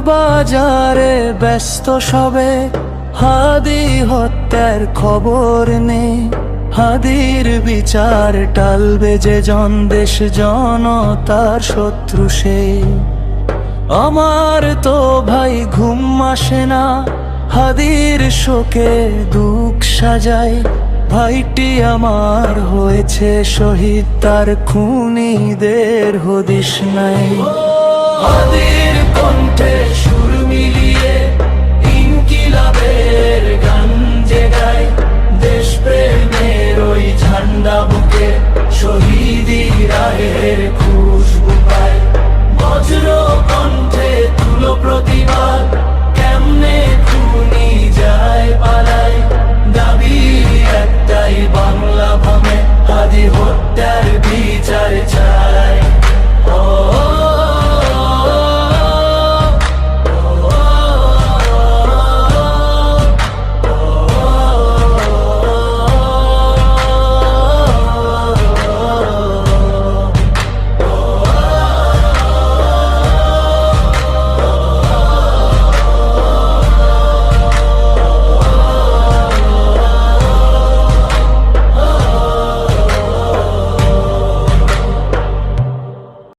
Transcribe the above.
বাজারে ব্যস্ত সবে, হাদি হত্যার খবর নেই হাদির বিচার টালবে যে জন দেশ জনতার শত্রু সে। আমার তো ভাই ঘুম আসে না, হাদির শোকে দুঃখ সাজায়। ভাইটি আমার হয়েছে শহীদ, তার খুনিদের হদিস নাই। রায়ের